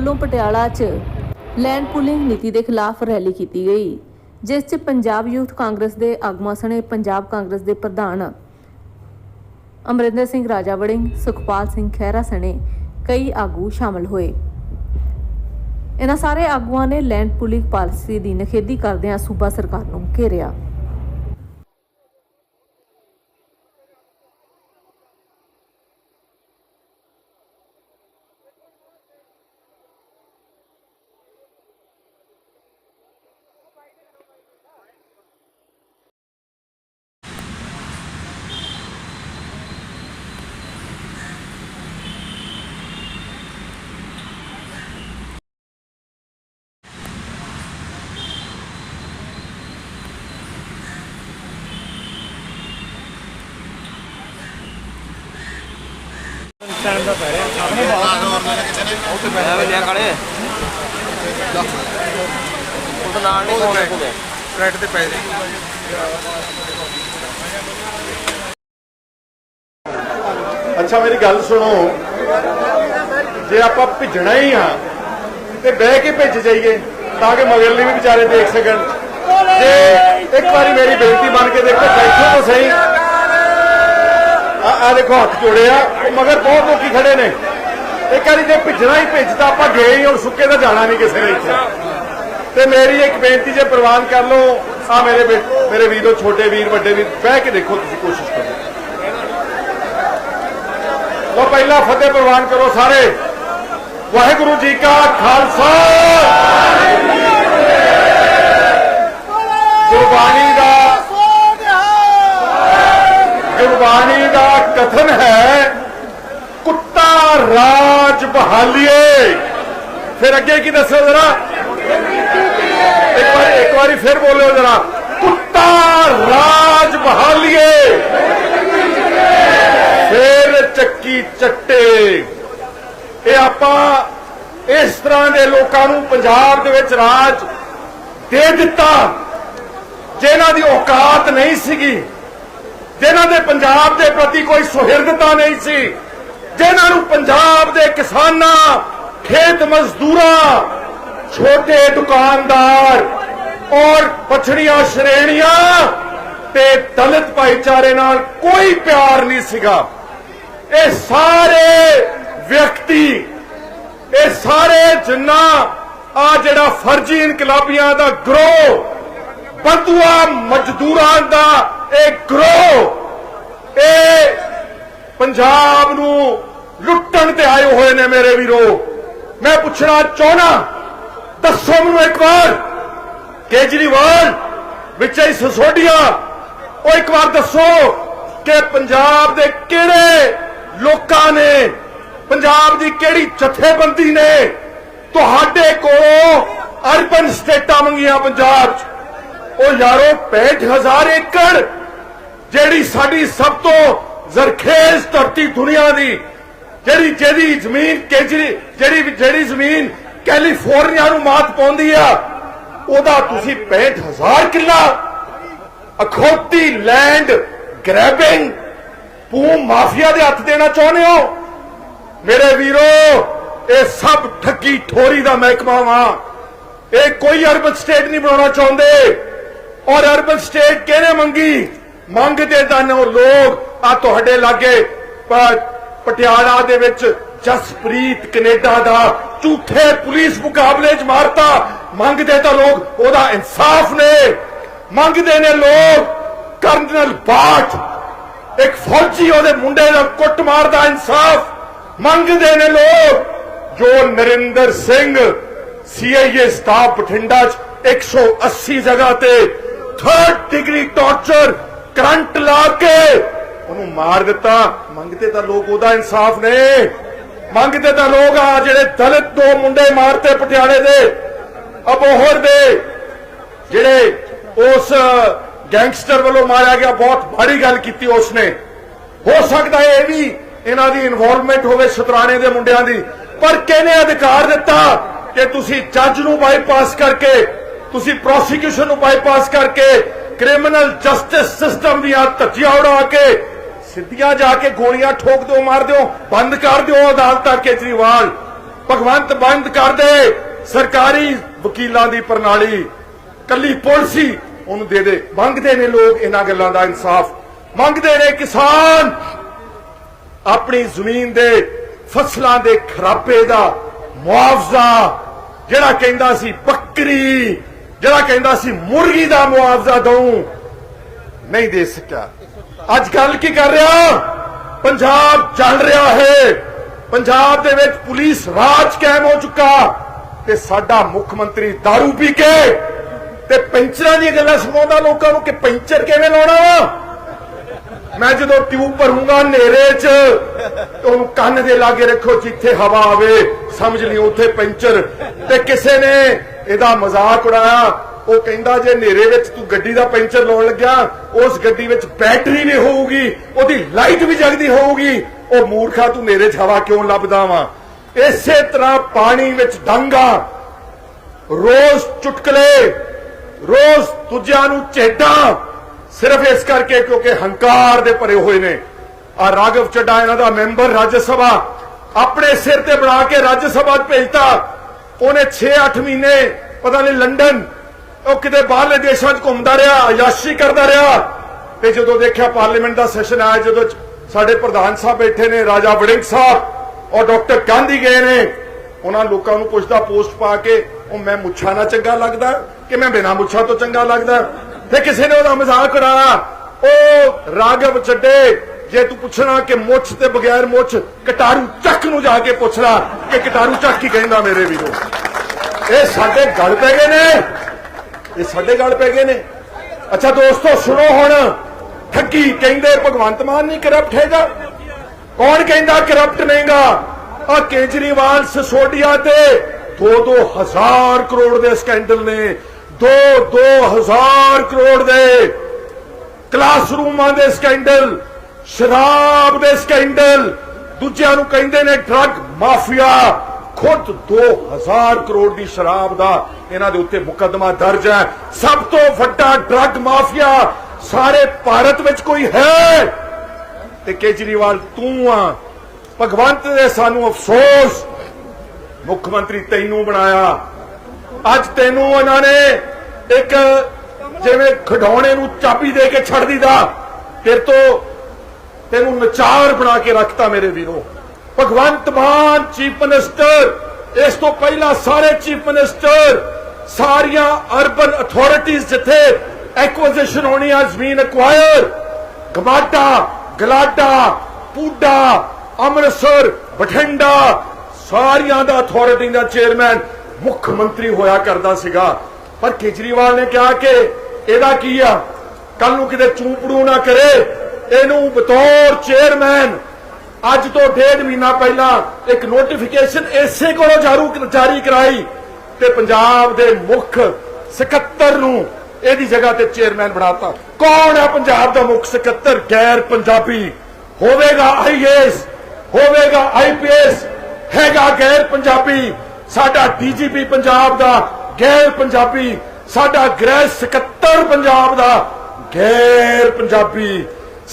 ਵੱਲੋਂ ਪਟਿਆਲਾ 'ਚ land pooling ਨੀਤੀ ਦੇ ਖਿਲਾਫ ਰੈਲੀ ਕੀਤੀ ਗਈ, ਜਿਸ 'ਚ ਪੰਜਾਬ ਯੂਥ ਕਾਂਗਰਸ ਦੇ ਆਗੂਆਂ ਸਣੇ ਪੰਜਾਬ ਕਾਂਗਰਸ ਦੇ ਪ੍ਰਧਾਨ ਅਮਰਿੰਦਰ ਸਿੰਘ ਰਾਜਾ ਵੜਿੰਗ ਸੁਖਪਾਲ ਸਿੰਘ ਖਹਿਰਾ ਸਣੇ ਕਈ ਆਗੂ ਸ਼ਾਮਲ ਹੋਏ। ਇਹਨਾਂ ਸਾਰੇ ਆਗੂਆਂ ਨੇ ਲੈਂਡ ਪੁਲਿੰਗ ਪਾਲਿਸੀ ਦੀ ਨਿਖੇਧੀ ਕਰਦਿਆਂ ਸੂਬਾ ਸਰਕਾਰ ਨੂੰ ਘੇਰਿਆ। ਐਵੇਂ ਲਿਆ ਕਾਲੇ ਉਹ ਤਾਂ ਨਾਲ ਨਹੀਂ ਕੋਨੇ ਕੋਨੇ ਫਲੈਟ ਤੇ ਪੈ ਦੇ ਅੱਛਾ ਮੇਰੀ ਗੱਲ ਸੁਣੋ। ਜੇ ਆਪਾਂ ਭਿੱਜਣਾ ਹੀ ਆ ਤੇ ਬਹਿ ਕੇ ਭਿੱਜ ਜਾਈਏ ਤਾਂ ਕਿ ਮਗਰਲੇ ਵੀ ਵਿਚਾਰੇ ਦੇਖ ਸਕਣ। ਜੇ ਇੱਕ ਵਾਰੀ ਮੇਰੀ ਬੇਨਤੀ ਬਣ ਕੇ ਦੇਖੋ ਬੈਠੋ ਤਾਂ ਸਹੀ। ਆ ਆ ਦੇਖੋ ਹੱਥ ਜੋੜਿਆ ਉਹ ਮਗਰ ਬਹੁਤ ਲੋਕੀ ਖੜੇ ਨੇ। ਇੱਕ ਵਾਰੀ ਜੇ ਭਿੱਜਣਾ ਹੀ ਭਿੱਜ ਆਪਾਂ ਗਏ ਹੀ ਔਰ ਸੁੱਕੇ ਤਾਂ ਜਾਣਾ ਨਹੀਂ ਕਿਸੇ ਨੇ ਇੱਥੇ। ਤੇ ਮੇਰੀ ਇੱਕ ਬੇਨਤੀ, ਜੇ ਪ੍ਰਵਾਨ ਕਰ ਲਓ, ਆ ਮੇਰੇ ਮੇਰੇ ਵੀਰੋ ਛੋਟੇ ਵੀਰ, ਵੱਡੇ ਵੀਰ, ਬਹਿ ਕੇ ਦੇਖੋ ਤੁਸੀਂ ਕੋਸ਼ਿਸ਼ ਕਰੋ। ਲੋ ਪਹਿਲਾਂ ਫਤਿਹ ਪ੍ਰਵਾਨ ਕਰੋ ਸਾਰੇ। ਵਾਹਿਗੁਰੂ ਜੀ ਕਾ ਖਾਲਸਾ ਗੁਰਬਾਣੀ ਦਾ ਗੁਰਬਾਣੀ ਦਾ ਕਥਨ ਹੈ। ਕੁੱਤਾ ਰਾਜ ਬਹਾਲੀਏ। ਫਿਰ ਅੱਗੇ ਕੀ ਦੱਸੋ ਜਰਾ? ਇੱਕ ਵਾਰੀ ਇੱਕ ਵਾਰੀ ਫਿਰ ਬੋਲਿਓ ਜਰਾ। ਕੁੱਤਾ ਰਾਜ ਬਹਾਲੀਏ। ਫਿਰ ਚੱਕੀ ਚੱਟੇ। ਇਹ ਆਪਾਂ ਇਸ ਤਰ੍ਹਾਂ ਦੇ ਲੋਕਾਂ ਨੂੰ ਪੰਜਾਬ ਦੇ ਵਿੱਚ ਰਾਜ ਦੇ ਦਿੱਤਾ, ਜਿਨ੍ਹਾਂ ਦੀ ਔਕਾਤ ਨਹੀਂ ਸੀਗੀ। ਜਿਨ੍ਹਾਂ ਦੇ ਪੰਜਾਬ ਦੇ ਪ੍ਰਤੀ ਕੋਈ ਸੁਹਿਰਦਤਾ ਨਹੀਂ ਸੀ, ਜਿਨ੍ਹਾਂ ਨੂੰ ਪੰਜਾਬ ਦੇ ਕਿਸਾਨਾਂ, ਖੇਤ ਮਜ਼ਦੂਰਾਂ, ਛੋਟੇ ਦੁਕਾਨਦਾਰ ਔਰ ਪਛੜੀਆਂ ਸ਼੍ਰੇਣੀਆਂ ਤੇ ਦਲਿਤ ਭਾਈਚਾਰੇ ਨਾਲ ਕੋਈ ਪਿਆਰ ਨਹੀਂ ਸੀਗਾ। ਇਹ ਸਾਰੇ ਵਿਅਕਤੀ, ਇਹ ਸਾਰੇ ਜਿੰਨਾ ਆ ਜਿਹੜਾ ਫਰਜ਼ੀ ਇਨਕਲਾਬੀਆਂ ਦਾ ਗਰੋਹ, ਬੰਦੂਆ ਮਜ਼ਦੂਰਾਂ ਦਾ ਇਹ ਗਰੋਹ, ਇਹ ਪੰਜਾਬ ਨੂੰ ਲੁੱਟਣ ਤੇ ਆਏ ਹੋਏ ਨੇ ਮੇਰੇ ਵੀਰੋ। ਮੈਂ ਪੁੱਛਣਾ ਚਾਹਣਾ ਦੱਸੋ ਮੈਨੂੰ ਇੱਕ ਵਾਰ, ਕੇਜਰੀਵਾਲ ਵਿੱਚ ਹੀ ਸਸੋਡੀਆਂ, ਉਹ ਇੱਕ ਵਾਰ ਦੱਸੋ ਕਿ ਪੰਜਾਬ ਦੇ ਕਿਹੜੇ ਲੋਕਾਂ ਨੇ, ਪੰਜਾਬ ਦੀ ਕਿਹੜੀ ਜਥੇਬੰਦੀ ਨੇ ਤੁਹਾਡੇ ਕੋਲੋਂ ਅਰਬਨ ਸਟੇਟਾਂ ਮੰਗੀਆਂ ਪੰਜਾਬ 'ਚ? ਉਹ ਯਾਰੋ 65000 ਏਕੜ ਜਿਹੜੀ ਸਾਡੀ ਸਭ ਤੋਂ ਜ਼ਰਖੇਜ਼ ਧਰਤੀ ਦੁਨੀਆ ਦੀ, ਜਿਹੜੀ ਜਿਹੜੀ ਜ਼ਮੀਨ ਕੇਜਰੀ, ਜਿਹੜੀ ਜਿਹੜੀ ਜ਼ਮੀਨ ਕੈਲੀਫੋਰਨੀਆ ਨੂੰ ਮਾਤ ਪਾਉਂਦੀ ਆ, ਉਹਦਾ ਤੁਸੀਂ 65000 ਕਿੱਲਾ ਅਖੌਤੀ ਲੈਂਡ ਗ੍ਰੈਬਿੰਗ ਪੂ ਮਾਫੀਆ ਦੇ ਹੱਥ ਦੇਣਾ ਚਾਹੁੰਦੇ ਹੋ? ਮੇਰੇ ਵੀਰੋ, ਇਹ ਸਭ ਠੱਗੀ ਠੋਰੀ ਦਾ ਮਹਿਕਮਾ ਵਾ। ਇਹ ਕੋਈ ਅਰਬਨ ਸਟੇਟ ਨਹੀਂ ਬਣਾਉਣਾ ਚਾਹੁੰਦੇ। ਔਰ ਅਰਬਨ ਸਟੇਟ ਕਿਹਨੇ ਮੰਗੀ? ਮੰਗਦੇ ਤਾਂ ਉਹ ਲੋਕ ਆ ਤੁਹਾਡੇ ਲਾਗੇ ਪ- ਪਟਿਆਲਾ ਦੇ ਵਿੱਚ ਜਸਪ੍ਰੀਤ ਕੈਨੇਡਾ ਦਾ ਝੂਠੇ ਪੁਲਿਸ ਮੁਕਾਬਲੇ 'ਚ ਮਾਰਤਾ। ਮੰਗਦੇ ਤਾਂ ਲੋਕ, ਉਹਦਾ ਇਨਸਾਫ ਨੇ। ਮੰਗਦੇ ਨੇ ਲੋਕ, ਕਰਨਲ ਬਾਠ, ਇੱਕ ਫੌਜੀ ਉਹਦੇ ਮੁੰਡੇ ਦਾ ਕੁੱਟ ਮਾਰਦਾ ਇਨਸਾਫ। ਮੰਗਦੇ ਨੇ ਲੋਕ, ਜੋ ਨਰਿੰਦਰ ਸਿੰਘ ਸੀਆਈਏ ਸਟਾਫ ਬਠਿੰਡਾ 'ਚ 180 ਜਗ੍ਹਾ ਤੇ 3rd ਡਿਗਰੀ ਟਾਰਚਰ ਕਰੰਟ ਲਾ ਕੇ ਉਹਨੂੰ ਮਾਰ ਦਿੱਤਾ। ਮੰਗਦੇ ਤਾਂ ਲੋਕ ਉਹਦਾ ਇਨਸਾਫ ਨੇ। ਮੰਗਦੇ ਤਾਂ ਲੋਕ ਆ ਜਿਹੜੇ ਦਲਿਤ ਦੋ ਮੁੰਡੇ ਮਾਰਤੇ ਪਟਿਆਲੇ ਦੇ, ਅਬੋਹਰ ਦੇ, ਜਿਹੜੇ ਉਸ ਗੈਂਗਸਟਰ ਵੱਲੋਂ ਮਾਰਿਆ ਗਿਆ, ਬਹੁਤ ਬੜੀ ਗੱਲ ਕੀਤੀ ਉਸਨੇ। ਹੋ ਸਕਦਾ ਹੈ ਇਹ ਵੀ ਇਹਨਾਂ ਦੀ ਇਨਵੋਲਵਮੈਂਟ ਹੋਵੇ ਸ਼ਤਰਾਣੇ ਦੇ ਮੁੰਡਿਆਂ ਦੀ। ਪਰ ਕਿਹਨੇ ਅਧਿਕਾਰ ਦਿੱਤਾ ਕਿ ਤੁਸੀਂ ਜੱਜ ਨੂੰ ਬਾਈਪਾਸ ਕਰਕੇ, ਤੁਸੀਂ ਪ੍ਰੋਸੀਕਿਊਸ਼ਨ ਨੂੰ ਬਾਈਪਾਸ ਕਰਕੇ ਕ੍ਰਿਮੀਨਲ ਜਸਟਿਸ ਸਿਸਟਮ ਦੀਆਂ ਧੱਜੀਆਂ ਉਡਾ ਕੇ, ਸਿੱਧੀਆਂ ਜਾ ਕੇ ਗੋਲੀਆਂ ਠੋਕ ਦਿਓ, ਮਾਰ ਦਿਓ, ਬੰਦ ਕਰ ਦਿਓ ਅਦਾਲਤਾਂ ਕੇਜਰੀਵਾਲ। ਭਗਵੰਤ ਬੰਦ ਕਰ ਦੇ, ਸਰਕਾਰੀ ਵਕੀਲਾਂ ਦੀ ਪ੍ਰਣਾਲੀ। ਕੱਲੀ ਪੁਲਿਸ ਉਹਨੂੰ ਦੇ ਦੇ। ਮੰਗਦੇ ਨੇ ਲੋਕ ਇਹਨਾਂ ਗੱਲਾਂ ਦਾ ਇਨਸਾਫ। ਮੰਗਦੇ ਨੇ ਕਿਸਾਨ ਆਪਣੀ ਜ਼ਮੀਨ ਦੇ ਫਸਲਾਂ ਦੇ ਖਰਾਬੇ ਦਾ ਮੁਆਵਜ਼ਾ, ਜਿਹੜਾ ਕਹਿੰਦਾ ਸੀ ਬੱਕਰੀ। ਜਿਹੜਾ ਕਹਿੰਦਾ ਸੀ, ਮੁਰਗੀ ਦਾ ਮੁਆਵਜ਼ਾ ਦਊ। ਨਹੀਂ ਦੇ ਸਕਿਆ। ਅੱਜ ਗੱਲ ਕੀ ਕਰ ਰਿਹਾ? ਪੰਜਾਬ ਚੱਲ ਰਿਹਾ ਹੈ। ਪੰਜਾਬ ਦੇ ਵਿੱਚ ਪੁਲਿਸ ਰਾਜ ਕਾਇਮ ਹੋ ਚੁੱਕਾ। ਤੇ ਸਾਡਾ ਮੁੱਖ ਮੰਤਰੀ दारू ਪੀ ਕੇ ਤੇ ਪੈਂਚਰਾਂ ਦੀਆਂ ਗੱਲਾਂ ਸੁਣਾਉਂਦਾ ਲੋਕਾਂ ਨੂੰ ਕਿ ਪੈਂਚਰ ਕਿਵੇਂ ਲਾਉਣਾ ਵਾ? ਮੈਂ ਜਦੋਂ ਟਿਊਬ ਭਰੂੰਗਾ ਹਨੇਰੇ 'ਚ, ਤੇ ਕੰਨ ਦੇ ਲਾਗੇ ਰੱਖੋ ਜਿੱਥੇ ਹਵਾ ਆਵੇ, ਸਮਝ ਲਈ ਉੱਥੇ ਪੈਂਚਰ। ਤੇ ਕਿਸੇ ਨੇ ਇਹਦਾ ਮਜ਼ਾਕ ਉਡਾਇਆ। ਉਹ ਕਹਿੰਦਾ, ਜੇ ਹਨੇਰੇ ਵਿੱਚ ਤੂੰ ਗੱਡੀ ਦਾ ਪੈਂਚਰ ਲਾਉਣ ਲੱਗਿਆ, ਉਸ ਗੱਡੀ ਵਿੱਚ ਬੈਟਰੀ ਵੀ ਹੋਊਗੀ, ਉਹਦੀ ਲਾਈਟ ਵੀ ਜਗਦੀ ਹੋਊਗੀ। ਉਹ ਮੂਰਖਾ, ਤੂੰ ਹਨੇਰੇ 'ਚ ਹਵਾ ਕਿਉਂ ਲੱਭਦਾ ਵਾ? ਇਸੇ ਤਰ੍ਹਾਂ ਪਾਣੀ ਵਿੱਚ ਡਾਂਗਾ। ਰੋਜ਼ ਚੁਟਕਲੇ, ਰੋਜ਼ ਦੂਜਿਆਂ ਨੂੰ ਚੇਡਾਂ। ਸਿਰਫ ਇਸ ਕਰਕੇ ਕਿਉਂਕਿ ਹੰਕਾਰ ਦੇ ਭਰੇ ਹੋਏ ਨੇ। ਆ ਰਾਘਵ ਚੱਡਾ, ਇਹਨਾਂ ਦਾ ਮੈਂਬਰ ਰਾਜ ਸਭਾ। ਆਪਣੇ ਸਿਰ ਤੇ ਬਣਾ ਕੇ ਰਾਜ ਸਭਾ 'ਚ ਭੇਜਤਾ। ਉਹਨੇ 6-8 ਮਹੀਨੇ, ਪਤਾ ਨਹੀਂ ਲੰਡਨ, ਉਹ ਕਿਤੇ ਬਾਹਰਲੇ ਦੇਸ਼ਾਂ 'ਚ ਘੁੰਮਦਾ ਰਿਹਾ, ਅਯਾਸ਼ੀ ਕਰਦਾ ਰਿਹਾ। ਤੇ ਜਦੋਂ ਦੇਖਿਆ ਪਾਰਲੀਮੈਂਟ ਦਾ ਸੈਸ਼ਨ ਆਇਆ, ਜਦੋਂ ਸਾਡੇ ਪ੍ਰਧਾਨ ਸਾਹਿਬ ਬੈਠੇ ਨੇ, ਰਾਜਾ ਵੜਿੰਗ ਸਾਹਿਬ ਔਰ ਡਾਕਟਰ ਗਾਂਧੀ ਗਏ ਨੇ, ਉਹਨਾਂ ਲੋਕਾਂ ਨੂੰ ਪੁੱਛਦਾ, ਪੋਸਟ ਪਾ ਕੇ, ਉਹ ਮੈਂ ਮੁੱਛਾਂ ਨਾਲ ਚੰਗਾ ਲੱਗਦਾ ਕਿ ਮੈਂ ਬਿਨਾਂ ਮੁੱਛਾਂ ਤੋਂ ਚੰਗਾ ਲੱਗਦਾ? ਤੇ ਕਿਸੇ ਨੇ ਉਹਦਾ ਮਜ਼ਾਕ ਉਡਾਇਆ। ਉਹ ਰਾਗਵ ਚੱਡੇ ਜੇ ਤੂੰ ਪੁੱਛਣਾ ਕਿ ਮੁੱਛ ਤੇ ਬਗੈਰ ਮੁੱਛ ਕਟਾਰੂ ਚੱਕ ਨੂੰ ਜਾ ਕੇ ਪੁੱਛਣਾ ਕਿ ਕਟਾਰੂ ਚੱਕ ਕੀ ਕਹਿੰਦਾ ਮੇਰੇ ਵੀਰੋ? ਇਹ ਸਾਡੇ ਗੱਲ ਪੈ ਗਏ ਨੇ। ਇਹ ਸਾਡੇ ਗੱਲ ਪੈ ਗਏ ਨੇ। ਅੱਛਾ ਦੋਸਤੋ, ਸੁਣੋ ਹੁਣ। ਠੱਗੀ ਕਹਿੰਦੇ ਭਗਵੰਤ ਮਾਨ ਨਹੀਂ ਕਰਪਟ ਹੈਗਾ। ਕੌਣ ਕਹਿੰਦਾ ਕਰਪਟ ਨਹੀਂਗਾ? ਆ ਕੇਜਰੀਵਾਲ ਸਸੋਡੀਆ ਤੇ 2-2 ਹਜ਼ਾਰ ਕਰੋੜ ਦੇ ਸਕੈਂਡਲ ਨੇ। 2-2 ਹਜ਼ਾਰ ਕਰੋੜ ਦੇ ਕਲਾਸਰੂਮਾਂ ਦੇ ਸਕੈਂਡਲ ਸ਼ਰਾਬ ਦੇ ਸਕੈਂਡਲ। ਦੂਜਿਆਂ ਨੂੰ ਕਹਿੰਦੇ ਨੇ ਡਰੱਗ ਮਾਫੀਆ ਖੁਦ 2000 ਕਰੋੜ ਦੀ ਸ਼ਰਾਬ ਦਾ ਇਹਨਾਂ ਦੇ ਉੱਤੇ ਮੁਕੱਦਮਾ ਦਰਜ ਹੈ। ਸਭ ਤੋਂ ਵੱਡਾ ਡਰੱਗ ਮਾਫੀਆ ਸਾਰੇ ਭਾਰਤ ਵਿੱਚ ਕੋਈ ਹੈ। ਤੇ ਕੇਜਰੀਵਾਲ, ਤੂੰ ਆ। ਭਗਵੰਤ ਦੇ ਸਾਨੂੰ ਅਫਸੋਸ। ਮੁੱਖ ਮੰਤਰੀ ਤੈਨੂੰ ਬਣਾਇਆ। ਅੱਜ ਤੈਨੂੰ ਉਹਨਾਂ ਨੇ ਇੱਕ ਜਿਵੇਂ ਖਿਡੌਣੇ ਨੂੰ ਚਾਬੀ ਦੇ ਕੇ ਛੱਡ ਦਿੱਤਾ। ਤੇਰੇ ਤੋਂ ਤੈਨੂੰ ਨਚਾਰ ਬਣਾ ਕੇ ਰੱਖਤਾ ਮੇਰੇ ਵੀਰੋ। ਭਗਵੰਤ ਮਾਨ ਚੀਫ ਮਿਨਿਸਟਰ, ਇਸ ਤੋਂ ਪਹਿਲਾਂ ਸਾਰੇ ਚੀਫ ਮਿਨਿਸਟਰ, ਸਾਰੀਆਂ ਅਰਬਨ ਅਥਾਰਟੀਆਂ ਜਿੱਥੇ ਐਕੁਜੀਸ਼ਨ ਹੋਣੀ ਆ ਜ਼ਮੀਨ ਐਕਵਾਇਰ ਗਮਾਡਾ, ਗਲਾਡਾ, ਪੂਡਾ, ਅੰਮ੍ਰਿਤਸਰ, ਬਠਿੰਡਾ, ਸਾਰੀਆਂ ਦਾ ਅਥਾਰਟੀ ਦਾ ਚੇਅਰਮੈਨ ਮੁੱਖ ਮੰਤਰੀ ਹੋਇਆ ਕਰਦਾ ਸੀਗਾ। ਪਰ ਕੇਜਰੀਵਾਲ ਨੇ ਕਿਹਾ ਕਿ ਇਹਦਾ ਕੀ ਆ? ਕੱਲ ਨੂੰ ਕਿਤੇ ਚੂਪੜੂ ਨਾ ਕਰੇ। ਇਹਨੂੰ ਬਤੌਰ ਚੇਅਰਮੈਨ ਅੱਜ ਤੋਂ ਡੇਢ ਮਹੀਨਾ ਪਹਿਲਾਂ ਇੱਕ ਨੋਟੀਫਿਕੇਸ਼ਨ ਇਸੇ ਕੋਲੋਂ ਜਾਰੂ ਜਾਰੀ ਕਰਾਈ ਤੇ ਪੰਜਾਬ ਦੇ ਮੁੱਖ ਸਕੱਤਰ ਨੂੰ ਇਹਦੀ ਜਗ੍ਹਾ ਤੇ ਚੇਅਰਮੈਨ ਬਣਾਤਾ। ਕੌਣ ਹੈ ਪੰਜਾਬ ਦਾ ਮੁੱਖ ਸਕੱਤਰ? ਗੈਰ ਪੰਜਾਬੀ। ਹੋਵੇਗਾ ਆਈਏਐਸ ਹੋਵੇਗਾ ਆਈਪੀਐਸ ਹੈਗਾ ਗੈਰ ਪੰਜਾਬੀ। ਸਾਡਾ ਡੀਜੀਪੀ ਪੰਜਾਬ ਦਾ ਗੈਰ ਪੰਜਾਬੀ। ਸਾਡਾ ਗ੍ਰਹਿ ਸਕੱਤਰ ਪੰਜਾਬ ਦਾ ਗੈਰ ਪੰਜਾਬੀ।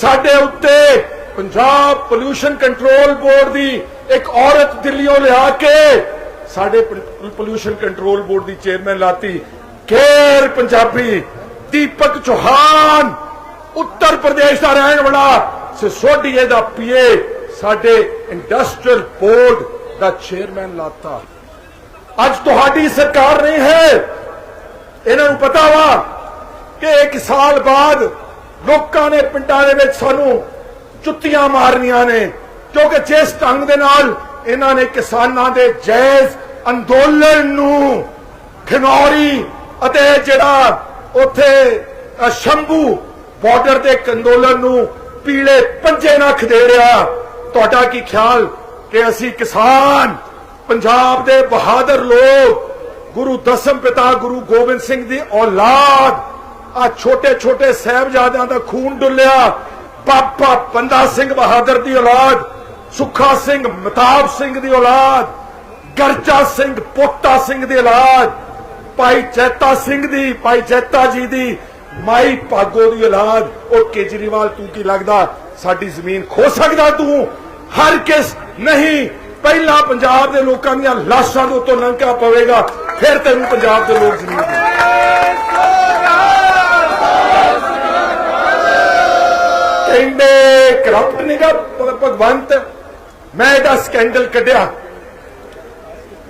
ਸਾਡੇ ਉੱਤੇ ਪੰਜਾਬ ਪੋਲਿਊਸ਼ਨ ਕੰਟਰੋਲ ਬੋਰਡ ਦੀ ਇੱਕ ਔਰਤ ਦਿੱਲੀੋਂ ਲਿਆ ਕੇ ਸਾਡੇ ਪੋਲਿਊਸ਼ਨ ਕੰਟਰੋਲ ਬੋਰਡ ਦੀ ਚੇਅਰਮੈਨ ਲਾਤੀ। ਗੈਰ ਪੰਜਾਬੀ ਦੀਪਕ ਚੌਹਾਨ, ਉੱਤਰ ਪ੍ਰਦੇਸ਼ ਦਾ ਰਹਿਣ ਵਾਲਾ ਸਿਸੋਡੀਏ ਦਾ ਪੀਏ ਸਾਡੇ ਇੰਡਸਟਰੀਅਲ ਬੋਰਡ ਦਾ ਚੇਅਰਮੈਨ ਲਾਤਾ। ਅੱਜ ਤੁਹਾਡੀ ਸਰਕਾਰ ਨਹੀਂ ਹੈ। ਇਹਨਾਂ ਨੂੰ ਪਤਾ ਵਾ ਕਿ ਇੱਕ ਸਾਲ ਬਾਅਦ ਲੋਕਾਂ ਨੇ ਪਿੰਡਾਂ ਦੇ ਵਿੱਚ ਸਾਨੂੰ ਜੁੱਤੀਆਂ ਮਾਰਨੀਆਂ ਨੇ, ਕਿਉਂਕਿ ਜਿਸ ਢੰਗ ਦੇ ਨਾਲ ਇਹਨਾਂ ਨੇ ਕਿਸਾਨਾਂ ਦੇ ਜਾਇਜ਼ ਅੰਦੋਲਨ ਨੂੰ ਖਨੌਰੀ ਅਤੇ ਜਿਹੜਾ ਉੱਥੇ ਸ਼ੰਭੂ ਬਾਰਡਰ ਤੇ ਅੰਦੋਲਨ ਨੂੰ ਪੀਲੇ ਪੰਜੇ ਨਾਲ ਖਦੇੜਿਆ ਤੁਹਾਡਾ ਕੀ ਖਿਆਲ ਕਿ ਅਸੀਂ ਕਿਸਾਨ, ਪੰਜਾਬ ਦੇ ਬਹਾਦਰ ਲੋਕ, ਗੁਰੂ ਦਸਮ ਪਿਤਾ ਗੁਰੂ ਗੋਬਿੰਦ ਸਿੰਘ ਦੀ ਔਲਾਦ ਆ ਛੋਟੇ ਛੋਟੇ ਸਹਿਬਜ਼ਾਦਿਆਂ ਦਾ ਖੂਨ ਡੁੱਲਿਆ। ਬਾਬਾ ਬੰਦਾ ਸਿੰਘ ਬਹਾਦਰ ਦੀ ਔਲਾਦ, ਸੁੱਖਾ ਸਿੰਘ ਮਤਾਬ ਸਿੰਘ ਦੀ ਔਲਾਦ, ਗਰਜਾ ਸਿੰਘ ਪੋਟਾ ਸਿੰਘ ਦੀ ਔਲਾਦ, ਭਾਈ ਚੈਤਾ ਸਿੰਘ ਦੀ, ਭਾਈ ਚੈਤਾ ਜੀ ਦੀ, ਮਾਈ ਭਾਗੋ ਦੀ ਔਲਾਦ। ਉਹ ਕੇਜਰੀਵਾਲ ਤੂੰ ਕੀ ਲੱਗਦਾ? ਸਾਡੀ ਜ਼ਮੀਨ ਖੋ ਸਕਦਾ ਤੂੰ? ਹਰ ਕਿਸ ਨਹੀਂ। ਪਹਿਲਾਂ ਪੰਜਾਬ ਦੇ ਲੋਕਾਂ ਦੀਆਂ ਲਾਸ਼ਾਂ ਦੇ ਉੱਤੋਂ ਲੰਘਿਆ ਪਵੇਗਾ, ਫਿਰ ਤੈਨੂੰ ਪੰਜਾਬ ਦੇ ਲੋਕ ਜ਼ਮੀਨ ਦੇਣਗੇ ਕਹਿੰਦੇ ਕਰਪਟ ਨਿਗਾ ਭਗਵੰਤ, ਮੈਂ ਇਹਦਾ ਸਕੈਂਡਲ ਕੱਢਿਆ।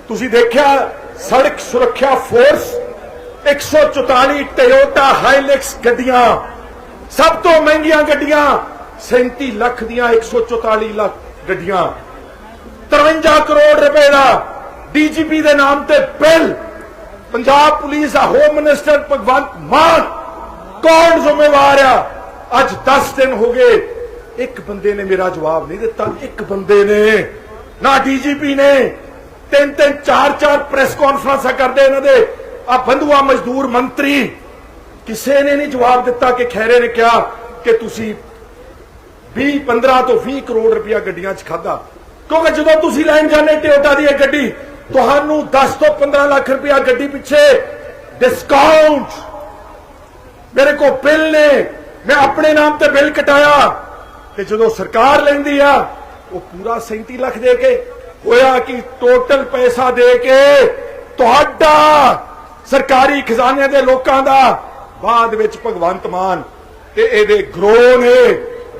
ਤੁਸੀਂ ਦੇਖਿਆ, ਸੜਕ ਸੁਰੱਖਿਆ ਫੋਰਸ 144 ਟੋਯੋਟਾ ਹਾਈਲੈਕਸ ਗੱਡੀਆਂ, ਸਭ ਤੋਂ ਮਹਿੰਗੀਆਂ ਗੱਡੀਆਂ 37 ਲੱਖ ਦੀਆਂ 144 ਲੱਖ ਗੱਡੀਆਂ। 53 ਕਰੋੜ ਰੁਪਏ ਦਾ ਡੀਜੀਪੀ ਦੇ ਨਾਮ ਤੇ ਬਿੱਲ। ਪੰਜਾਬ ਪੁਲਿਸ ਦਾ ਹੋਮ ਮਿਨਿਸਟਰ ਭਗਵੰਤ ਮਾਨ ਕੌਣ ਜ਼ਿੰਮੇਵਾਰ ਆ? ਅੱਜ 10 ਦਿਨ ਹੋ ਗਏ। ਇੱਕ ਬੰਦੇ ਨੇ ਮੇਰਾ ਜਵਾਬ ਨਹੀਂ ਦਿੱਤਾ। ਇੱਕ ਬੰਦੇ ਨੇ, ਨਾ ਡੀਜੀਪੀ ਨੇ, ਤਿੰਨ ਤਿੰਨ, ਚਾਰ ਚਾਰ ਪ੍ਰੈਸ ਕਾਨਫਰੰਸਾਂ ਕਰਦੇ ਇਹਨਾਂ ਦੇ। ਆ ਬੰਧੂਆ ਮਜ਼ਦੂਰ ਮੰਤਰੀ, ਕਿਸੇ ਨੇ ਨਹੀਂ ਜਵਾਬ ਦਿੱਤਾ ਕਿ ਖੈਰੇ ਨੇ ਕਿਹਾ ਕਿ ਤੁਸੀਂ 20 15 ਤੋਂ 20 ਕਰੋੜ ਰੁਪਇਆ ਗੱਡੀਆਂ 'ਚ ਖਾਦਾ ਕਿਉਂਕਿ ਜਦੋਂ ਤੁਸੀਂ ਲੈਣ ਜਾਂਦੇ ਟੋਯੋਟਾ ਦੀ ਇਹ ਗੱਡੀ, ਤੁਹਾਨੂੰ 10 ਤੋਂ 15 ਲੱਖ ਰੁਪਇਆ ਗੱਡੀ ਪਿੱਛੇ ਡਿਸਕਾਊਂਟ ਮੇਰੇ ਕੋ ਬਿੱਲ ਨੇ। ਮੈਂ ਆਪਣੇ ਨਾਮ ਤੇ ਬਿੱਲ ਕਟਾਇਆ ਤੇ ਜਦੋਂ ਸਰਕਾਰ ਲੈਂਦੀ ਆ, ਉਹ ਪੂਰਾ 37 ਲੱਖ ਦੇ ਕੇ, ਹੋਇਆ ਕਿ ਟੋਟਲ ਪੈਸਾ ਦੇ ਕੇ ਤੁਹਾਡਾ ਸਰਕਾਰੀ ਖਜ਼ਾਨੇ ਦੇ ਲੋਕਾਂ ਦਾ ਬਾਅਦ ਵਿੱਚ ਭਗਵੰਤ ਮਾਨ ਤੇ ਇਹਦੇ ਗਰੋਹ ਨੇ,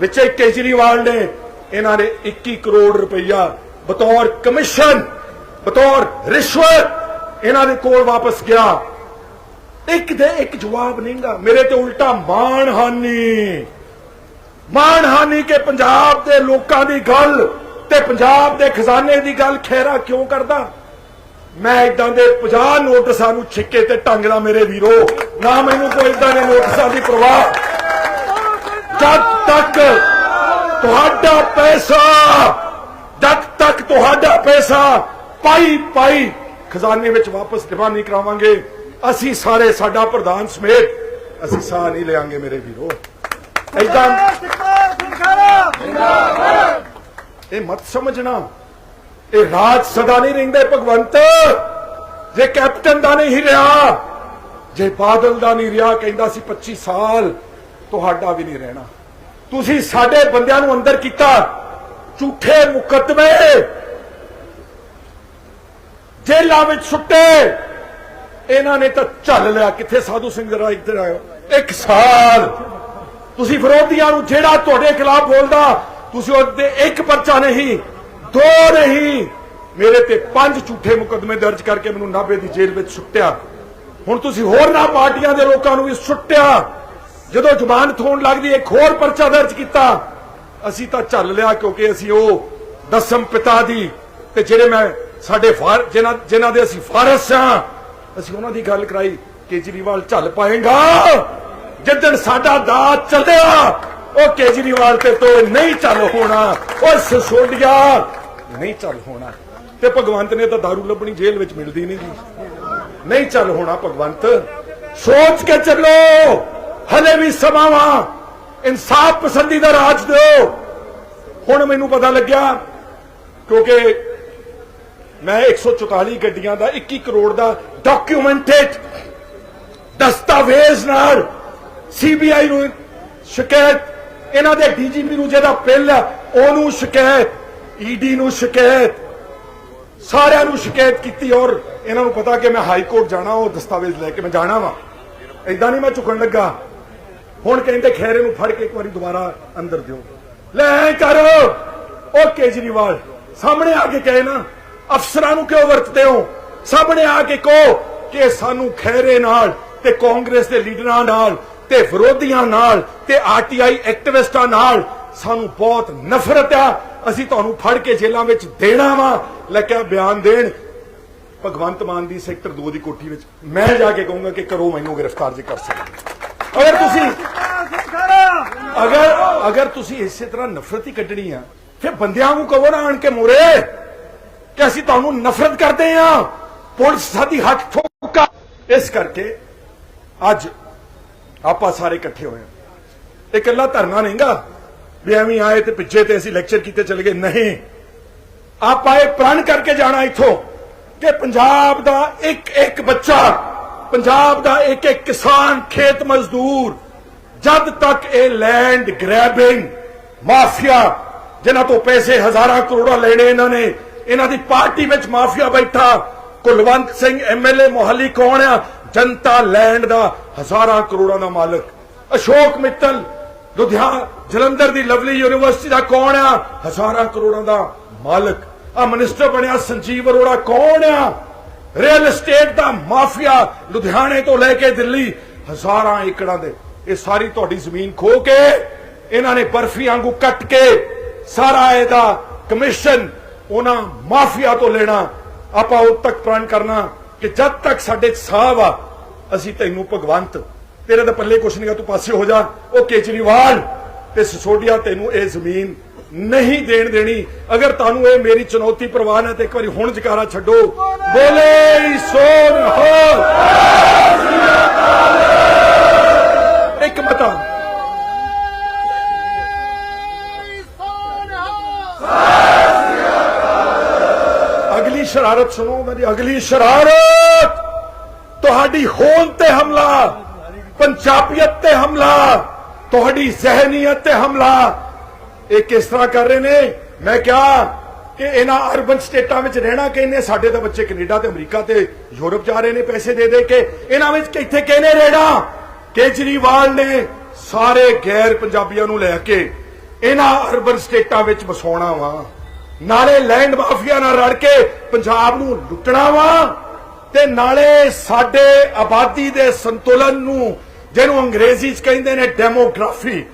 ਵਿੱਚ ਕੇਜਰੀਵਾਲ ਨੇ, ਇਹਨਾਂ ਨੇ 21 ਕਰੋੜ ਰੁਪਈਆ ਬਤੌਰ ਕਮਿਸ਼ਨ, ਬਤੌਰ ਰਿਸ਼ਵਤ ਇਹਨਾਂ ਦੇ ਕੋਲ ਵਾਪਸ ਗਿਆ। ਇੱਕ ਦੇ ਇੱਕ ਜਵਾਬ ਨਹੀਂਗਾ। ਮੇਰੇ ਤੇ ਉਲਟਾ ਮਾਣਹਾਨੀ। ਮਾਣਹਾਨੀ ਕਿ ਪੰਜਾਬ ਦੇ ਲੋਕਾਂ ਦੀ ਗੱਲ ਤੇ ਪੰਜਾਬ ਦੇ ਖਜ਼ਾਨੇ ਦੀ ਗੱਲ ਖੈਰਾ ਕਿਉਂ ਕਰਦਾ? ਮੈਂ ਇਦਾਂ ਦੇ 50 ਨੋਟਿਸਾਂ ਨੂੰ ਛਿੱਕੇ ਤੇ ਟੰਗਦਾ ਮੇਰੇ ਵੀਰੋ। ਨਾ ਮੈਨੂੰ ਕੋਈ ਇਦਾਂ ਦੇ ਨੋਟਿਸਾਂ ਦੀ ਪਰਵਾਹ। ਜਦ ਤੱਕ ਤੁਹਾਡਾ ਪੈਸਾ, ਜਦ ਤੱਕ ਤੁਹਾਡਾ ਪੈਸਾ ਪਾਈ ਪਾਈ ਖਜ਼ਾਨੇ ਵਿੱਚ ਵਾਪਸ ਜਮ੍ਹਾਂ ਨਹੀਂ ਕਰਾਵਾਂਗੇ। ਅਸੀਂ ਸਾਰੇ ਸਾਡਾ ਪ੍ਰਧਾਨ ਸਮੇਤ ਅਸੀਂ ਸਾਹ ਨਹੀਂ ਲਿਆਂਗੇ ਮੇਰੇ ਵੀਰੋ। ਏਦਾਂ ਇਹ ਮਤ ਸਮਝਣਾ। ਇਹ ਰਾਜ ਸਦਾ ਨਹੀਂ ਰਹਿੰਦੇ ਭਗਵੰਤ। ਜੇ ਕੈਪਟਨ ਦਾ ਨਹੀਂ ਰਿਹਾ, ਜੇ ਬਾਦਲ ਦਾ ਨਹੀਂ ਰਿਹਾ, ਕਹਿੰਦਾ ਸੀ 25 ਸਾਲ ਤੁਹਾਡਾ ਵੀ ਨਹੀਂ ਰਹਿਣਾ। ਤੁਸੀਂ ਸਾਡੇ ਬੰਦਿਆਂ ਨੂੰ ਅੰਦਰ ਕੀਤਾ, ਝੂਠੇ ਮੁਕੱਦਮੇ। ਜੇਲ੍ਹਾਂ ਵਿੱਚ ਸੁੱਟੇ। ਇਹਨਾਂ ਨੇ ਤਾਂ ਝੱਲ ਲਿਆ। ਕਿੱਥੇ ਸਾਧੂ ਸਿੰਘ ਜਰਾ ਇੱਧਰ ਆਇਓ? ਇੱਕ ਸਾਲ। ਤੁਸੀਂ ਵਿਰੋਧੀਆਂ ਨੂੰ ਜਿਹੜਾ ਤੁਹਾਡੇ ਖਿਲਾਫ ਬੋਲਦਾ, ਤੁਸੀਂ ਉਹਦੇ ਇੱਕ ਪਰਚਾ ਨਹੀਂ, ਦੋ ਨਹੀਂ। ਮੇਰੇ ਤੇ ਪੰਜ ਝੂਠੇ ਮੁਕੱਦਮੇ ਦਰਜ ਕਰਕੇ ਮੈਨੂੰ ਨਾਭੇ ਦੀ ਜੇਲ੍ਹ ਵਿੱਚ ਸੁੱਟਿਆ। ਹੁਣ ਤੁਸੀਂ ਹੋਰ ਨਾ ਪਾਰਟੀਆਂ ਦੇ ਲੋਕਾਂ ਨੂੰ ਵੀ ਸੁੱਟਿਆ। ਜਦੋਂ ਜ਼ੁਬਾਨ ਹੋਣ ਲੱਗਦੀ, ਇੱਕ ਹੋਰ ਪਰਚਾ ਦਰਜ ਕੀਤਾ। ਅਸੀਂ ਤਾਂ ਝੱਲ ਲਿਆ ਕਿਉਂਕਿ ਅਸੀਂ ਉਹ ਦਸਮ ਪਿਤਾ ਦੀ ਤੇ ਜਿਹੜੇ ਮੈਂ ਸਾਡੇ ਫਾਰ ਜਿਨ੍ਹਾਂ ਦੇ ਅਸੀਂ ਫਾਰਸ ਆ ਅਸੀਂ ਉਹਨਾਂ ਦੀ ਗੱਲ ਕਰਾਈ, ਕੇਜਰੀਵਾਲ ਝੱਲ ਪਾਏਗਾ। ਜਿੱਦਣ ਸਾਡਾ ਦਾਤ ਚੱਲਿਆ ਉਹ ਕੇਜਰੀਵਾਲ ਤੇ ਤੋਂ ਨਹੀਂ ਚੱਲ ਹੋਣਾ, ਉਹ ਸਸੋਡੀਆ ਨਹੀਂ ਚੱਲ ਹੋਣਾ। ਤੇ ਭਗਵੰਤ ਨੇ ਤਾਂ दारू ਲੱਭਣੀ ਜੇਲ੍ਹ ਵਿੱਚ ਮਿਲਦੀ ਨਹੀਂ ਜੀ ਨਹੀਂ ਚੱਲ ਹੋਣਾ ਭਗਵੰਤ। ਸੋਚ ਕੇ ਚੱਲੋ, ਹਲੇ ਵੀ ਸਮਾਂ ਵਾ। ਇਨਸਾਫ ਪਸੰਦੀ ਦਾ ਰਾਜ ਦਿਓ। ਹੁਣ ਮੈਨੂੰ ਪਤਾ ਲੱਗਿਆ, ਕਿਉਂਕਿ ਮੈਂ 144 ਗੱਡੀਆਂ ਦਾ 21 ਕਰੋੜ ਦਾ ਡਾਕੂਮੈਂਟਡ ਦਸਤਾਵੇਜ਼ ਨਾਲ ਸੀਬੀਆਈ ਨੂੰ ਸ਼ਿਕਾਇਤ, ਇਹਨਾਂ ਦੇ ਡੀਜੀਪੀ ਨੂੰ ਜਿਹਦਾ ਪਿੱਲ ਆ ਉਹਨੂੰ ਸ਼ਿਕਾਇਤ ਈਡੀ ਨੂੰ ਸ਼ਿਕਾਇਤ, ਸਾਰਿਆਂ ਨੂੰ ਸ਼ਿਕਾਇਤ ਕੀਤੀ ਔਰ ਇਹਨਾਂ ਨੂੰ ਪਤਾ ਕਿ ਮੈਂ ਹਾਈ ਕੋਰਟ ਜਾਣਾ, ਉਹ ਦਸਤਾਵੇਜ਼ ਲੈ ਕੇ ਮੈਂ ਜਾਣਾ ਵਾ। ਐਦਾਂ ਨਹੀਂ ਮੈਂ ਝੁਕਣ ਲੱਗਾ। ਹੁਣ ਕਹਿੰਦੇ ਖੈਰੇ ਨੂੰ ਫੜ ਕੇ ਇੱਕ ਵਾਰੀ ਦੁਬਾਰਾ ਅੰਦਰ ਦਿਓ। ਲੈ ਐਂ ਉਹ ਕੇਜਰੀਵਾਲ, ਸਾਹਮਣੇ ਆ ਕੇ ਕਹੇ ਨਾ, ਅਫਸਰਾਂ ਨੂੰ ਕਿਉਂ ਵਰਤਦੇ ਹੋ? ਸਾਹਮਣੇ ਆ ਕੇ ਕਹੋ ਕਿ ਸਾਨੂੰ ਖੈਰੇ ਨਾਲ ਤੇ ਕਾਂਗਰਸ ਦੇ ਲੀਡਰਾਂ ਨਾਲ ਤੇ ਵਿਰੋਧੀਆਂ ਨਾਲ ਤੇ ਆਰਟੀਆਈ ਐਕਟਿਵਿਸਟਾਂ ਨਾਲ ਸਾਨੂੰ ਬਹੁਤ ਨਫ਼ਰਤ ਆ। ਅਸੀਂ ਤੁਹਾਨੂੰ ਫੜ ਕੇ ਜੇਲ੍ਹਾਂ ਵਿੱਚ ਦੇਣਾ ਵਾ। ਲੈ ਬਿਆਨ ਦੇਣ। ਭਗਵੰਤ ਮਾਨ ਦੀ ਸੈਕਟਰ 2 ਦੀ ਕੋਠੀ ਵਿੱਚ ਮੈਂ ਜਾ ਕੇ ਕਹੂੰਗਾ ਕਿ ਕਰੋ ਮੈਨੂੰ ਗ੍ਰਿਫਤਾਰ ਜੇ ਕਰ ਸਕਦੇ। ਅਗਰ ਤੁਸੀਂ ਅਗਰ ਅਗਰ ਤੁਸੀਂ ਇਸੇ ਤਰ੍ਹਾਂ ਨਫ਼ਰਤ ਹੀ ਕੱਢਣੀ ਆ, ਫਿਰ ਬੰਦਿਆਂ ਨੂੰ ਕਹੋ ਨਾ ਆਣ ਕੇ ਮੋਰੇ, ਕਿ ਅਸੀਂ ਤੁਹਾਨੂੰ ਨਫ਼ਰਤ ਕਰਦੇ ਆ। ਪੁਲਿਸ ਸਾਡੀ ਹੱਥ ਠੋਕਾ। ਇਸ ਕਰਕੇ ਅੱਜ ਆਪਾਂ ਸਾਰੇ ਇਕੱਠੇ ਹੋਏ ਆ ਇਹ ਇਕੱਲਾ ਧਰਨਾ ਨਹੀਂਗਾ ਵੀ ਐਵੇਂ ਆਏ ਤੇ ਪਿੱਛੇ ਤੇ ਅਸੀਂ ਲੈਕਚਰ ਕੀਤੇ ਚਲੇ ਗਏ। ਨਹੀਂ। ਆਪਾਂ ਇਹ ਪ੍ਰਣ ਕਰਕੇ ਜਾਣਾ ਇੱਥੋਂ ਕਿ ਪੰਜਾਬ ਦਾ ਇੱਕ ਇੱਕ ਬੱਚਾ, ਪੰਜਾਬ ਦਾ ਇੱਕ ਇੱਕ ਕਿਸਾਨ, ਖੇਤ ਮਜ਼ਦੂਰ, ਜਦ ਤੱਕ ਇਹ ਲੈਂਡ ਗ੍ਰੈਬਿੰਗ ਮਾਫੀਆ, ਜਿਨ੍ਹਾਂ ਤੋਂ ਪੈਸੇ ਹਜ਼ਾਰਾਂ ਕਰੋੜਾਂ ਲੈਣੇ ਇਹਨਾਂ ਨੇ, ਇਹਨਾਂ ਦੀ ਪਾਰਟੀ ਵਿੱਚ ਮਾਫੀਆ ਬੈਠਾ ਕੁਲਵੰਤ ਸਿੰਘ ਐਮਐਲਏ ਮੋਹਾਲੀ ਕੌਣ ਆ? ਜਨਤਾ ਲੈਂਡ ਦਾ ਹਜ਼ਾਰਾਂ ਕਰੋੜਾਂ ਦਾ ਮਾਲਕ। ਅਸ਼ੋਕ ਮਿੱਤਲ ਲੁਧਿਆਣਾ ਜਲੰਧਰ ਦੀ ਲਵਲੀ ਯੂਨੀਵਰਸਿਟੀ ਦਾ ਕੌਣ ਆ? ਹਜ਼ਾਰਾਂ ਕਰੋੜਾਂ ਦਾ ਮਾਲਕ। ਆ ਮਿਨਿਸਟਰ ਬਣਿਆ ਸੰਜੀਵ ਅਰੋੜਾ ਕੌਣ ਆ? ਰੀਅਲ ਏਸਟੇਟ ਦਾ ਮਾਫੀਆ ਲੁਧਿਆਣੇ ਤੋਂ ਲੈ ਕੇ ਦਿੱਲੀ। ਹਜ਼ਾਰਾਂ ਏਕੜਾਂ ਦੇ। ਇਹ ਸਾਰੀ ਤੁਹਾਡੀ ਜ਼ਮੀਨ ਖੋ ਕੇ ਇਹਨਾਂ ਨੇ ਬਰਫੀ ਵਾਂਗੂ ਕੱਟ ਕੇ ਸਾਰਾ ਇਹਦਾ ਕਮਿਸ਼ਨ ਉਹਨਾਂ ਮਾਫੀਆ ਤੋਂ ਲੈਣਾ। ਆਪਾਂ ਉਦ ਤੱਕ ਪ੍ਰਣ ਕਰਨਾ ਕਿ ਜਦ ਤੱਕ ਸਾਡੇ ਸਾਹ ਵਾ ਅਸੀਂ ਤੈਨੂੰ ਭਗਵੰਤ, ਤੇਰੇ ਤਾਂ ਪੱਲੇ ਕੁਛ ਨਹੀਂਗਾ ਤੂੰ ਪਾਸੇ ਹੋ ਜਾ, ਉਹ ਕੇਜਰੀਵਾਲ ਤੇ ਸਿਸੋਡੀਆ ਤੈਨੂੰ ਇਹ ਜ਼ਮੀਨ ਨਹੀਂ ਦੇਣ ਦੇਣੀ। ਅਗਰ ਤੁਹਾਨੂੰ ਇਹ ਮੇਰੀ ਚੁਣੌਤੀ ਪ੍ਰਵਾਨ ਹੈ ਤੇ ਇੱਕ ਵਾਰੀ ਹੁਣ ਜਕਾਰਾ ਛੱਡੋ। ਬੋਲੇ ਸੋਨ ਹੋ। ਸ਼ਰਾਰਤ ਸੁਣੋ ਮੇਰੀ ਅਗਲੀ ਸ਼ਰਾਰਤ। ਤੁਹਾਡੀ ਹੋਂਦ ਤੇ ਹਮਲਾ, ਪੰਜਾਬੀਅਤ ਤੇ ਹਮਲਾ, ਤੁਹਾਡੀ ਜ਼ਹਿਨੀਅਤ ਤੇ ਹਮਲਾ। ਇਹ ਕਿਸ ਤਰ੍ਹਾਂ ਕਰ ਰਹੇ ਨੇ? ਮੈਂ ਕਿਹਾ ਕਿ ਇਹਨਾਂ ਅਰਬਨ ਸਟੇਟਾਂ ਵਿੱਚ ਰਹਿਣਾ ਕਹਿੰਦੇ ਸਾਡੇ ਤਾਂ ਬੱਚੇ ਕੈਨੇਡਾ ਤੇ ਅਮਰੀਕਾ ਤੇ ਯੂਰਪ ਜਾ ਰਹੇ ਨੇ ਪੈਸੇ ਦੇ ਦੇ ਕੇ, ਇਹਨਾਂ ਵਿੱਚ ਕਿੱਥੇ ਕਹਿੰਦੇ ਰਹਿਣਾ? ਕੇਜਰੀਵਾਲ ਨੇ ਸਾਰੇ ਗੈਰ ਪੰਜਾਬੀਆਂ ਨੂੰ ਲੈ ਕੇ ਇਹਨਾਂ ਅਰਬਨ ਸਟੇਟਾਂ ਵਿੱਚ ਵਸਾਉਣਾ ਵਾ। ਨਾਲੇ ਲੈਂਡ ਮਾਫੀਆ ਨਾਲ ਰਲ ਕੇ ਪੰਜਾਬ ਨੂੰ ਲੁੱਟਣਾ ਵਾ ਤੇ ਨਾਲੇ ਸਾਡੇ ਆਬਾਦੀ ਦੇ ਸੰਤੁਲਨ ਨੂੰ, ਜਿਹਨੂੰ ਅੰਗਰੇਜ਼ੀ ਚ ਕਹਿੰਦੇ ਨੇ ਡੈਮੋਗ੍ਰਾਫੀ,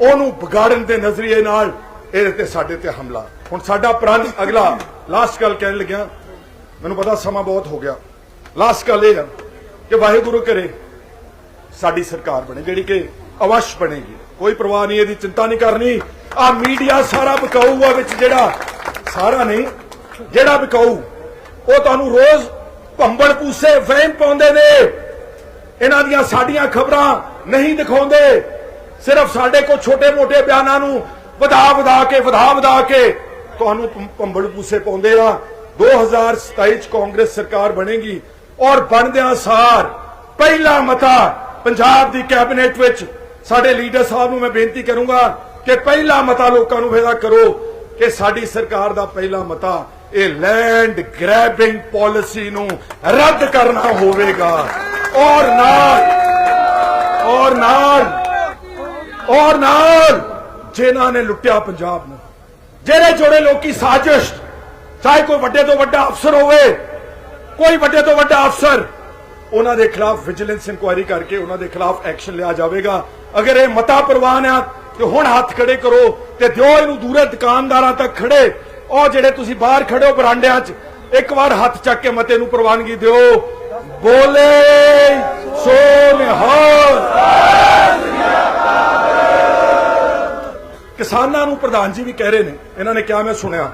ਉਹਨੂੰ ਵਿਗਾੜਨ ਦੇ ਨਜ਼ਰੀਏ ਨਾਲ ਇਹਦੇ ਤੇ ਸਾਡੇ ਤੇ ਹਮਲਾ। ਹੁਣ ਸਾਡਾ ਪ੍ਰਣ ਅਗਲਾ ਲਾਸਟ ਗੱਲ ਕਹਿਣ ਲੱਗਿਆ, ਮੈਨੂੰ ਪਤਾ ਸਮਾਂ ਬਹੁਤ ਹੋ ਗਿਆ। ਲਾਸਟ ਗੱਲ ਇਹ ਹੈ ਕਿ ਵਾਹਿਗੁਰੂ ਕਰੇ ਸਾਡੀ ਸਰਕਾਰ ਬਣੇ, ਜਿਹੜੀ ਕਿ ਅਵਸ਼ ਬਣੇਗੀ। ਕੋਈ ਪਰਵਾਹ ਨਹੀਂ, ਇਹਦੀ ਚਿੰਤਾ ਨਹੀਂ ਕਰਨੀ। ਆ ਮੀਡੀਆ ਸਾਰਾ ਬਕਾਊ ਆ ਵਿੱਚ ਜਿਹੜਾ ਸਾਰਾ ਨਹੀਂ, ਜਿਹੜਾ ਬਕਾਊ ਉਹ ਤੁਹਾਨੂੰ ਰੋਜ਼ ਭੰਬੜ ਪੂਸੇ ਵਹਿਮ ਪਾਉਂਦੇ ਨੇ। ਇਹਨਾਂ ਦੀਆਂ ਸਾਡੀਆਂ ਖਬਰਾਂ ਨਹੀਂ ਦਿਖਾਉਂਦੇ। ਸਿਰਫ ਸਾਡੇ ਕੋ ਛੋਟੇ-ਮੋਟੇ ਬਿਆਨਾਂ ਨੂੰ ਵਧਾ ਵਧਾ ਕੇ, ਵਧਾ ਵਧਾ ਕੇ ਤੁਹਾਨੂੰ ਭੰ- ਪੂਸੇ ਪਾਉਂਦੇ ਆ। 2027 ਚ ਕਾਂਗਰਸ ਸਰਕਾਰ ਬਣੇਗੀ ਔਰ ਬਣਦਿਆਂ ਸਾਰ ਪਹਿਲਾ ਮਤਾ ਪੰਜਾਬ ਦੀ ਕੈਬਨਿਟ ਵਿੱਚ ਸਾਡੇ ਲੀਡਰ ਸਾਹਿਬ ਨੂੰ ਮੈਂ ਬੇਨਤੀ ਕਰੂੰਗਾ ਕਿ ਪਹਿਲਾ ਮਤਾ ਲੋਕਾਂ ਨੂੰ ਫਾਇਦਾ ਕਰੋ। ਕਿ ਸਾਡੀ ਸਰਕਾਰ ਦਾ ਪਹਿਲਾ ਮਤਾ ਇਹ ਲੈਂਡ ਗ੍ਰੈਬਿੰਗ ਪਾਲਿਸੀ ਨੂੰ ਰੱਦ ਕਰਨਾ ਹੋਵੇਗਾ। ਔਰ ਨਾਲ ਔਰ ਨਾਲ ਔਰ ਨਾਲ ਜਿਨ੍ਹਾਂ ਨੇ ਲੁੱਟਿਆ ਪੰਜਾਬ ਨੂੰ, ਜਿਹੜੇ ਜੋੜੇ ਲੋਕੀ ਸਾਜ਼ਿਸ਼, ਚਾਹੇ ਕੋਈ ਵੱਡੇ ਤੋਂ ਵੱਡਾ ਅਫਸਰ ਹੋਵੇ, ਕੋਈ ਵੱਡੇ ਤੋਂ ਵੱਡਾ ਅਫਸਰ, ਉਹਨਾਂ ਦੇ ਖਿਲਾਫ ਵਿਜੀਲੈਂਸ ਇਨਕੁਆਇਰੀ ਕਰਕੇ ਉਹਨਾਂ ਦੇ ਖਿਲਾਫ ਐਕਸ਼ਨ ਲਿਆ ਜਾਵੇਗਾ। ਅਗਰ ਇਹ ਮਤਾ ਪ੍ਰਵਾਨ ਆ ਤੇ ਹੁਣ ਹੱਥ ਖੜੇ ਕਰੋ ਤੇ ਦਿਓ ਇਹਨੂੰ ਦੂਰੇ ਦੁਕਾਨਦਾਰਾਂ ਤੱਕ ਖੜੇ। ਉਹ ਜਿਹੜੇ ਤੁਸੀਂ ਬਾਹਰ ਖੜੇ ਹੋ ਬਰਾਂਡਿਆਂ 'ਚ, ਇੱਕ ਵਾਰ ਹੱਥ ਚੱਕ ਕੇ ਮਤੇ ਨੂੰ ਪ੍ਰਵਾਨਗੀ ਦਿਓ। ਬੋਲੇ ਸੋ ਨਿਹਾਲ ਕਿਸਾਨਾਂ ਨੂੰ ਪ੍ਰਧਾਨ ਜੀ ਵੀ ਕਹਿ ਰਹੇ ਨੇ, ਇਹਨਾਂ ਨੇ ਕਿਹਾ ਮੈਂ ਸੁਣਿਆ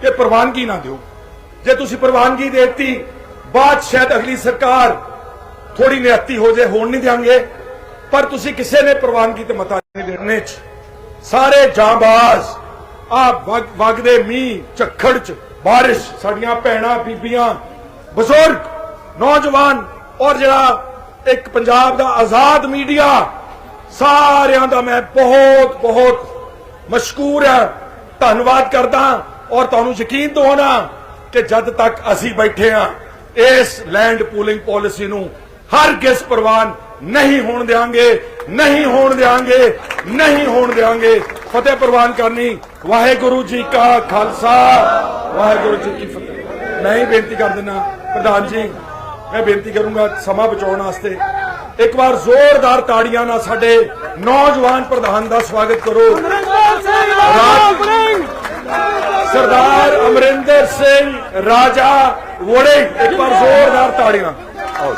ਕਿ ਪ੍ਰਵਾਨਗੀ ਨਾ ਦਿਓ। ਜੇ ਤੁਸੀਂ ਪ੍ਰਵਾਨਗੀ ਦੇ ਦਿੱਤੀ, ਬਾਅਦ 'ਚ ਸ਼ਾਇਦ ਅਗਲੀ ਸਰਕਾਰ ਥੋੜੀ ਨਿਹੱਤੀ ਹੋ ਜਾਏ ਹੋਣ ਨਹੀਂ ਦਿਆਂਗੇ। ਪਰ ਤੁਸੀਂ ਕਿਸੇ ਨੇ ਪ੍ਰਵਾਨਗੀ ਤੇ ਮਤਾ ਨਹੀਂ ਚ ਸਾਰੇ ਜਾਂਬਾਜ਼ ਆ ਵਗਦੇ ਮੀਂਹ, ਝੱਖੜ ਚ ਬਾਰਿਸ਼, ਸਾਡੀਆਂ ਭੈਣਾਂ, ਬੀਬੀਆਂ, ਬਜ਼ੁਰਗ, ਨੌਜਵਾਨ ਔਰ ਜਿਹੜਾ ਇੱਕ ਪੰਜਾਬ ਦਾ ਆਜ਼ਾਦ ਮੀਡੀਆ, ਸਾਰਿਆਂ ਦਾ ਮੈਂ ਬਹੁਤ ਬਹੁਤ ਮਸ਼ਕੂਰ ਹਾਂ। ਧੰਨਵਾਦ ਕਰਦਾ ਔਰ ਤੁਹਾਨੂੰ ਯਕੀਨ ਦਿਵਾਉਣਾ ਕਿ ਜਦ ਤੱਕ ਅਸੀਂ ਬੈਠੇ ਹਾਂ, ਇਸ ਲੈਂਡ ਪੂਲਿੰਗ ਪਾਲਿਸੀ ਨੂੰ ਹਰ ਕਿਸ ਪ੍ਰਵਾਨ ਨਹੀਂ ਹੋਣ ਦੇਾਂਗੇ ਨਹੀਂ ਹੋਣ ਦੇਾਂਗੇ ਨਹੀਂ ਹੋਣ ਦੇਾਂਗੇ ਫਤਿਹ ਪ੍ਰਵਾਨ ਕਰਨੀ, ਵਾਹਿਗੁਰੂ ਜੀ ਕਾ ਖਾਲਸਾ। ਵਾਹਿਗੁਰੂ ਜੀ ਕੀ ਫਤਿਹ। ਮੈਂ ਹੀ ਬੇਨਤੀ ਕਰ ਦਿੰਦਾ, ਪ੍ਰਧਾਨ ਜੀ, ਮੈਂ ਬੇਨਤੀ ਕਰੂੰਗਾ ਸਮਾਂ ਬਚਾਉਣ ਵਾਸਤੇ। ਇੱਕ ਵਾਰ ਜ਼ੋਰਦਾਰ ਤਾੜੀਆਂ ਨਾਲ ਸਾਡੇ ਨੌਜਵਾਨ ਪ੍ਰਧਾਨ ਦਾ ਸਵਾਗਤ ਕਰੋ। ਸਰਦਾਰ ਅਮਰਿੰਦਰ ਸਿੰਘ, ਰਾਜਾ ਵੜੇ ਇੱਕ ਵਾਰ ਜ਼ੋਰਦਾਰ ਤਾੜੀਆਂ। ਆਓ।